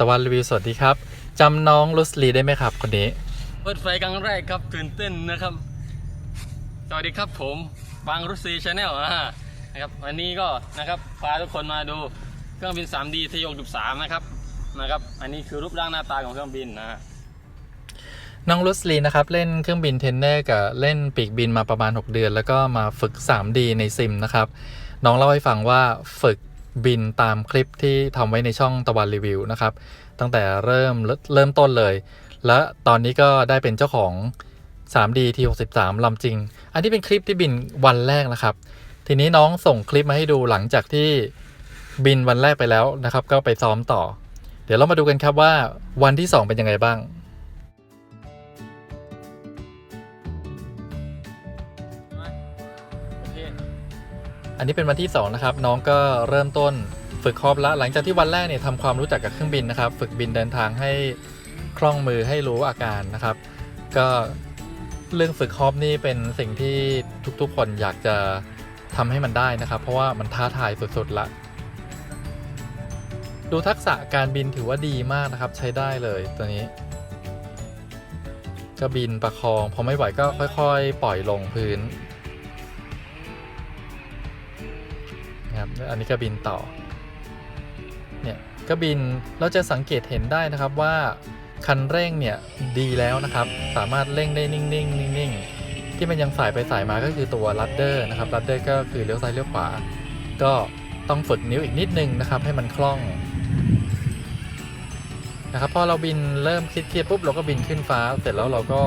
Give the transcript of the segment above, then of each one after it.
ตะวันรีวิวสวัสดีครับจำน้องลุสลีได้ไหมครับคนนี้ เปิดไฟครั้งแรกครับตื่นเต้นนะครับ สวัสดีครับผมบางรุซีชาแนลนะครับวันนี้ก็นะครับพาทุกคนมาดูเครื่องบิน 3D ทย63นะครับนะครับอันนี้คือรูปร่างหน้าตาของเครื่องบินนะน้องลุสลีนะครับเล่นเครื่องบินเทนเนอร์กับเล่นปีกบินมาประมาณ 6 เดือน แล้วก็มาฝึก 3D ในซิมนะครับน้องเล่าให้ฟังว่าฝึก บินตามคลิปที่ทำไว้ในช่องตะวันรีวิวนะครับ ตั้งแต่เริ่มเริ่มต้นเลย และตอนนี้ก็ได้เป็นเจ้าของ 3D T63 ลำจริง อันนี้เป็นคลิปที่บินวันแรกนะครับ ทีนี้น้องส่งคลิปมาให้ดูหลังจากที่บินวันแรกไปแล้วนะครับ ก็ไปซ้อมต่อ เดี๋ยวเรามาดูกันครับว่าวันที่ 2 เป็นยังไงบ้างโอเค อันนี้เป็นวันที่ 2 นะครับ น้องก็เริ่มต้นฝึกครอบละหลังจากที่วันแรกเนี่ยทำความรู้จักกับเครื่องบินนะครับ ฝึกบินเดินทางให้คล่องมือให้รู้อาการนะครับ ก็เรื่องฝึกครอบนี่เป็นสิ่งที่ทุกๆคนอยากจะทำให้มันได้นะครับ เพราะว่ามันท้าทายสุดๆละ ดูทักษะการบินถือว่าดีมากนะครับ ใช้ได้เลยตัวนี้ ก็บินประคองพอไม่ไหวก็ค่อย ๆ ปล่อยลงพื้น นะครับอันนี้ก็บินต่อเนี่ยก็บินเราจะสังเกตเห็นได้นะครับว่าคันเร่งเนี่ยดีแล้วนะครับ สามารถเร่งได้นิ่งๆนิ่งๆที่มันยังสายไปสายมาก็คือตัวลัดเดอร์นะครับลัดเดอร์ก็คือเลี้ยวซ้ายเลี้ยวขวา ก็ต้องฝึกนิ้วอีกนิดนึงนะครับ ให้มันคล่องนะครับพอเราบินเริ่มคิดเครียดปุ๊บเราก็บินขึ้นฟ้า เสร็จแล้วเราก็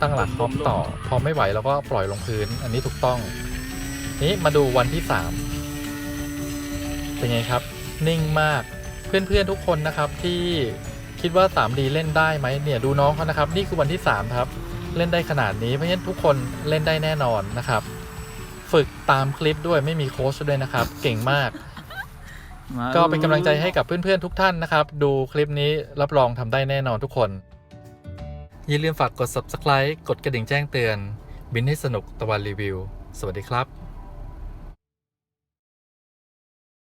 ตั้งหลักฮอปต่อ พอไม่ไหวเราก็ปล่อยลงพื้น อันนี้ถูกต้อง นี้มาดูวันที่ 3 เป็นไงครับ นิ่งมากเพื่อนๆทุกคนนะครับที่คิดว่า 3D เล่นได้ไหมเนี่ยดูน้องเขานะครับ นี่คือวันที่ 3 ครับ เล่นได้ขนาดนี้เพราะฉะนั้นทุกคนเล่นได้แน่นอนนะครับ ฝึกตามคลิปด้วยไม่มีโค้ชด้วยนะครับ เก่งมาก ก็เป็นกำลังใจให้กับเพื่อนๆทุกท่านนะครับ ดูคลิปนี้รับรองทำได้แน่นอนทุกคน อย่าลืมฝากกด subscribe กดกระดิ่งแจ้งเตือน บินให้สนุกตะวันรีวิว สวัสดีครับ